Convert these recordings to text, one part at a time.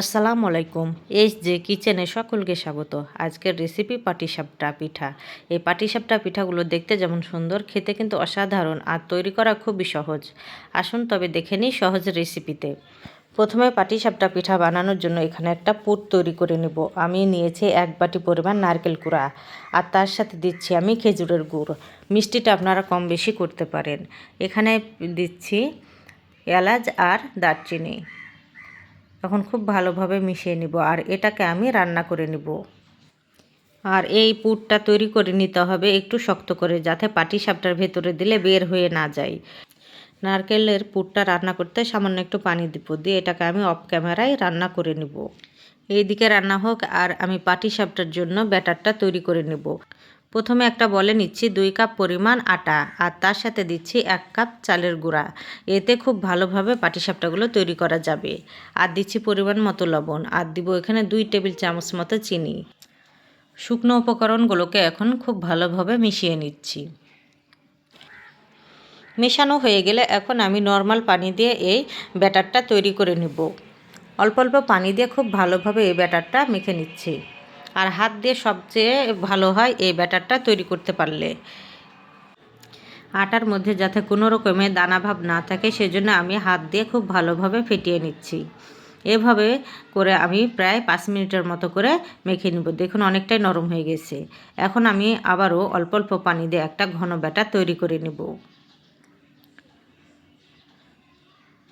আসসালামু আলাইকুম এই যে কিচেনে সকলকে স্বাগত। আজকের রেসিপি পাটিসাপটা পিঠা। এই পাটিসাপটা পিঠাগুলো দেখতে যেমন সুন্দর, খেতে কিন্তু অসাধারণ আর তৈরি করা খুবই সহজ। আসুন তবে দেখে নিই সহজ রেসিপিতে। প্রথমে পাটিসাপটা পিঠা বানানোর জন্য এখানে একটা পুর তৈরি করে নেব। আমি নিয়েছি এক বাটি পরিমাণ নারকেল কুড়া আর তার সাথে দিচ্ছি আমি খেজুরের গুড়। মিষ্টিটা আপনারা কম বেশি করতে পারেন। এখানে দিচ্ছি এলাচ আর দারচিনি। এখন খুব ভালোভাবে মিশিয়ে নিব আর এটাকে আমি রান্না করে নিব। আর এই পুরটা তৈরি করে নিতে হবে একটু শক্ত করে যাতে পাটি সাপটার ভেতরে দিলে বের হয়ে না যায়। নারকেলের পুরটা রান্না করতে সামান্য একটু পানি দিব, দিয়ে এটাকে আমি অফ ক্যামেরায় রান্না করে নিব। এইদিকে রান্না হোক আর আমি পাটি সাপটার জন্য ব্যাটারটা তৈরি করে নেব। প্রথমে একটা বলে নিচ্ছি দুই কাপ পরিমাণ আটা আর তার সাথে দিচ্ছি এক কাপ চালের গুঁড়া। এতে খুব ভালোভাবে পাটিসাপটাগুলো তৈরি করা যাবে। আর দিচ্ছি পরিমাণ মতো লবণ আর দিব এখানে দুই টেবিল চামচ মতো চিনি। শুকনো উপকরণগুলোকে এখন খুব ভালোভাবে মিশিয়ে নিচ্ছি। মেশানো হয়ে গেলে এখন আমি নর্মাল পানি দিয়ে এই ব্যাটারটা তৈরি করে নেব। অল্প অল্প পানি দিয়ে খুব ভালোভাবে এই ব্যাটারটা মেখে নিচ্ছি। আর হাত দিয়ে সবচেয়ে ভালো হয় এই ব্যাটারটা তৈরি করতে পারলে। আটার মধ্যে যাতে কোনো রকমের দানাভাব না থাকে, সেজন্য আমি হাত দিয়ে খুব ভালোভাবে ফেটিয়ে নিচ্ছি। এভাবে করে আমি প্রায় পাঁচ মিনিটের মতো করে মেখে নিব। দেখুন, অনেকটাই নরম হয়ে গেছে। এখন আমি আবারও অল্প অল্প পানি দিয়ে একটা ঘন ব্যাটার তৈরি করে নেব।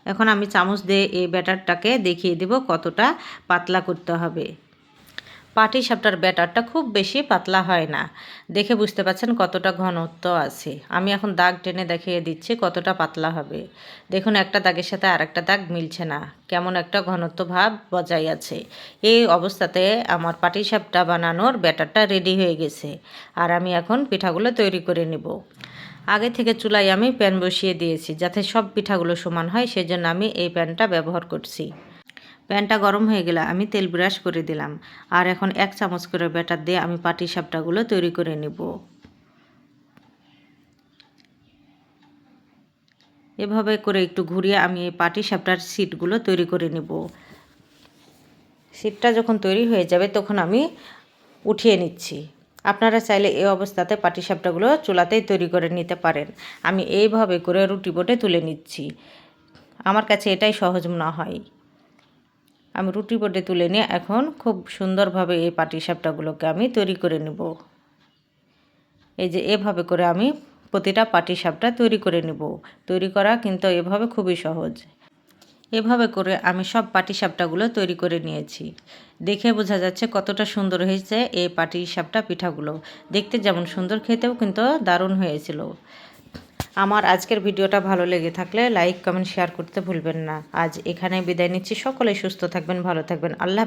এখন আমি চামচ দিয়ে এই ব্যাটারটাকে দেখিয়ে দেব কতটা পাতলা করতে হবে। পাটি সাপটার ব্যাটারটা খুব বেশি পাতলা হয় না। দেখে বুঝতে পাচ্ছেন কতটা ঘনত্ব আছে। আমি এখন দাগ টেনে দেখিয়ে দিচ্ছি কতটা পাতলা হবে। দেখুন, একটা দাগের সাথে আর একটা দাগ মিলছে না। কেমন একটা ঘনত্ব ভাব বজায় আছে। এই অবস্থাতে আমার পাটি সাপটা বানানোর ব্যাটারটা রেডি হয়ে গেছে আর আমি এখন পিঠাগুলো তৈরি করে নেব। আগে থেকে চুলায় আমি প্যান বসিয়ে দিয়েছি যাতে সব পিঠাগুলো সমান হয়, সেজন্য আমি এই প্যানটা ব্যবহার করছি। প্যানটা গরম হয়ে গেলে আমি তেল ব্রাশ করে দিলাম। আর এখন এক চামচ করে ব্যাটার দিয়ে আমি পাটি সাপটাগুলো তৈরি করে নেব। এভাবে করে একটু ঘুরিয়ে আমি এই পাটি সাপটার সিটগুলো তৈরি করে নেব। সিটটা যখন তৈরি হয়ে যাবে তখন আমি উঠিয়ে নিচ্ছি। আপনারা চাইলে এই অবস্থাতে পাটিসাপটাগুলো চুলাতেই তৈরি করে নিতে পারেন। আমি এইভাবে করে রুটি বোটে তুলে নিচ্ছি। আমার কাছে এটাই সহজ মনে হয়। আমি রুটি বোটে তুলে নিয়ে এখন খুব সুন্দরভাবে এই পাটিসাপটাগুলোকে আমি তৈরি করে নেব। এই যে এভাবে করে আমি প্রতিটা পাটিসাপটা তৈরি করে নেব। তৈরি করা কিন্তু এভাবে খুবই সহজ। এভাবে করে আমি সব পাটিসাপটাগুলো তৈরি করে নিয়েছি। দেখে বোঝা যাচ্ছে কতটা সুন্দর হয়েছে এই পাটিসাপটা পিঠাগুলো। দেখতে যেমন সুন্দর, খেতেও কিন্তু দারুণ হয়েছিল। আমার আজকের ভিডিওটা ভালো লেগে থাকলে লাইক কমেন্ট শেয়ার করতে ভুলবেন না। আজ এখানে বিদায় নিচ্ছি। সকলে সুস্থ থাকবেন, ভালো থাকবেন। আল্লাহ